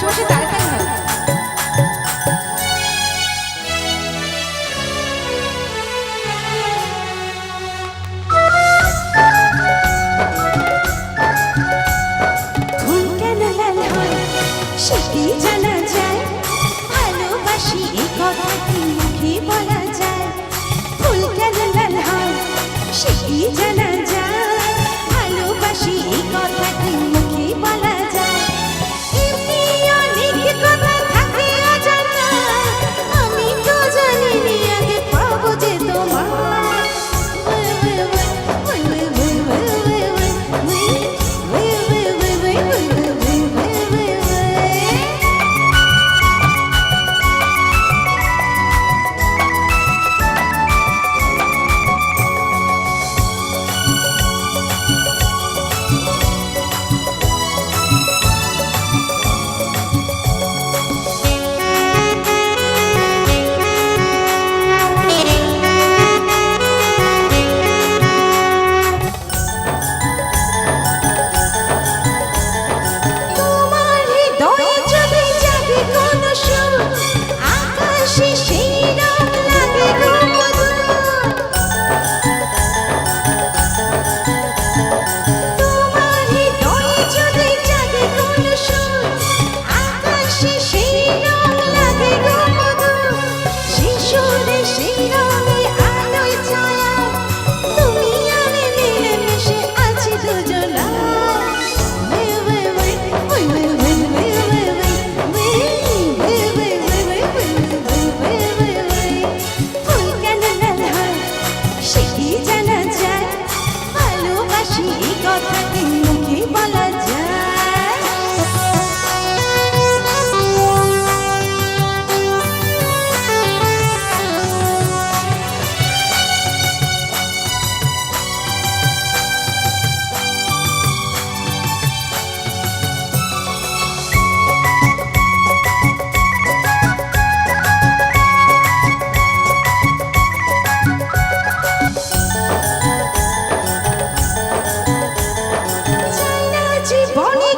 সর্ষে তাড়াতাড়ি হয়। জানা যায়, ভালোবাসি এ কথাটি মুখে বলা যায়। ফুল কেন লাল হয় সে কি জানা যায়, ভালোবাসি live. বনে